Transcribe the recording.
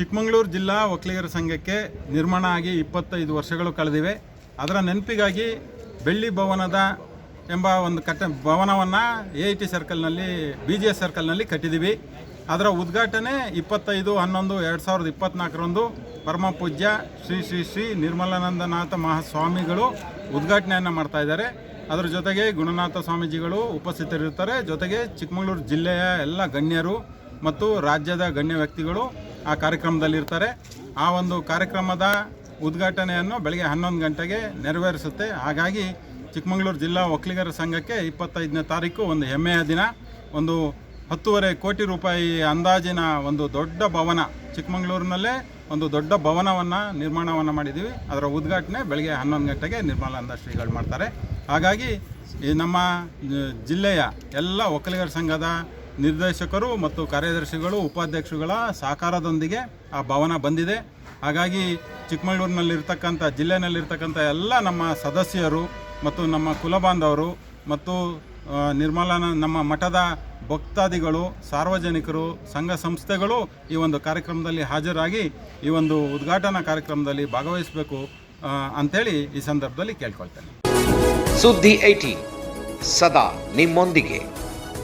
ಚಿಕ್ಕಮಗಳೂರು ಜಿಲ್ಲಾ ಒಕ್ಕಲಿಗರ ಸಂಘಕ್ಕೆ ನಿರ್ಮಾಣ ಆಗಿ ಇಪ್ಪತ್ತೈದು ವರ್ಷಗಳು ಕಳೆದಿವೆ. ಅದರ ನೆನಪಿಗಾಗಿ ಬೆಳ್ಳಿ ಭವನದ ಎಂಬ ಒಂದು ಕಟ್ಟ ಭವನವನ್ನು ಎ ಐ ಟಿ ಸರ್ಕಲ್ನಲ್ಲಿ ಬಿ ಜಿ ಎಸ್ ಸರ್ಕಲ್ನಲ್ಲಿ ಕಟ್ಟಿದ್ದೀವಿ. ಅದರ ಉದ್ಘಾಟನೆ ಇಪ್ಪತ್ತೈದು, ಹನ್ನೊಂದು, ಎರಡು ಸಾವಿರದ ಇಪ್ಪತ್ತ್ನಾಲ್ಕರಂದು ಪರಮ ಪೂಜ್ಯ ಶ್ರೀ ಶ್ರೀ ಶ್ರೀ ನಿರ್ಮಲಾನಂದನಾಥ ಮಹಾಸ್ವಾಮಿಗಳು ಉದ್ಘಾಟನೆಯನ್ನು ಮಾಡ್ತಾ ಇದ್ದಾರೆ. ಅದರ ಜೊತೆಗೆ ಗುಣನಾಥ ಸ್ವಾಮೀಜಿಗಳು ಉಪಸ್ಥಿತರಿರ್ತಾರೆ ಜೊತೆಗೆ ಚಿಕ್ಕಮಗಳೂರು ಜಿಲ್ಲೆಯ ಎಲ್ಲ ಗಣ್ಯರು ಮತ್ತು ರಾಜ್ಯದ ಗಣ್ಯ ವ್ಯಕ್ತಿಗಳು ಆ ಕಾರ್ಯಕ್ರಮದಲ್ಲಿರ್ತಾರೆ. ಆ ಒಂದು ಕಾರ್ಯಕ್ರಮದ ಉದ್ಘಾಟನೆಯನ್ನು ಬೆಳಗ್ಗೆ ಹನ್ನೊಂದು ಗಂಟೆಗೆ ನೆರವೇರಿಸುತ್ತೆ. ಹಾಗಾಗಿ ಚಿಕ್ಕಮಗಳೂರು ಜಿಲ್ಲಾ ಒಕ್ಕಲಿಗರ ಸಂಘಕ್ಕೆ ಇಪ್ಪತ್ತೈದನೇ ತಾರೀಕು ಒಂದು ಹೆಮ್ಮೆಯ ದಿನ. ಒಂದು ಹತ್ತೂವರೆ ಕೋಟಿ ರೂಪಾಯಿ ಅಂದಾಜಿನ ಒಂದು ದೊಡ್ಡ ಭವನ ಚಿಕ್ಕಮಗಳೂರಿನಲ್ಲೇ ಒಂದು ದೊಡ್ಡ ಭವನವನ್ನು ನಿರ್ಮಾಣವನ್ನು ಮಾಡಿದ್ದೀವಿ. ಅದರ ಉದ್ಘಾಟನೆ ಬೆಳಗ್ಗೆ ಹನ್ನೊಂದು ಗಂಟೆಗೆ ನಿರ್ಮಲಾನಂದ ಶ್ರೀಗಳು ಮಾಡ್ತಾರೆ. ಹಾಗಾಗಿ ಈ ನಮ್ಮ, ಜಿಲ್ಲೆಯ ಎಲ್ಲ ಒಕ್ಕಲಿಗರ ಸಂಘದ ನಿರ್ದೇಶಕರು ಮತ್ತು ಕಾರ್ಯದರ್ಶಿಗಳು ಉಪಾಧ್ಯಕ್ಷಗಳ ಸಹಕಾರದೊಂದಿಗೆ ಆ ಭವನ ಬಂದಿದೆ. ಹಾಗಾಗಿ ಚಿಕ್ಕಮಗಳೂರಿನಲ್ಲಿರ್ತಕ್ಕಂಥ, ಜಿಲ್ಲೆಯಲ್ಲಿರ್ತಕ್ಕಂಥ ಎಲ್ಲ ನಮ್ಮ ಸದಸ್ಯರು ಮತ್ತು ನಮ್ಮ ಕುಲಬಾಂಧವರು ಮತ್ತು ನಿರ್ಮಲನ, ನಮ್ಮ ಮಠದ ಭಕ್ತಾದಿಗಳು, ಸಾರ್ವಜನಿಕರು, ಸಂಘ ಸಂಸ್ಥೆಗಳು ಈ ಒಂದು ಕಾರ್ಯಕ್ರಮದಲ್ಲಿ ಹಾಜರಾಗಿ ಈ ಒಂದು ಉದ್ಘಾಟನಾ ಕಾರ್ಯಕ್ರಮದಲ್ಲಿ ಭಾಗವಹಿಸಬೇಕು ಅಂತೇಳಿ ಈ ಸಂದರ್ಭದಲ್ಲಿ ಕೇಳ್ಕೊಳ್ತೇನೆ. ಸುದ್ದಿ ಐಟಿ ಸದಾ ನಿಮ್ಮೊಂದಿಗೆ.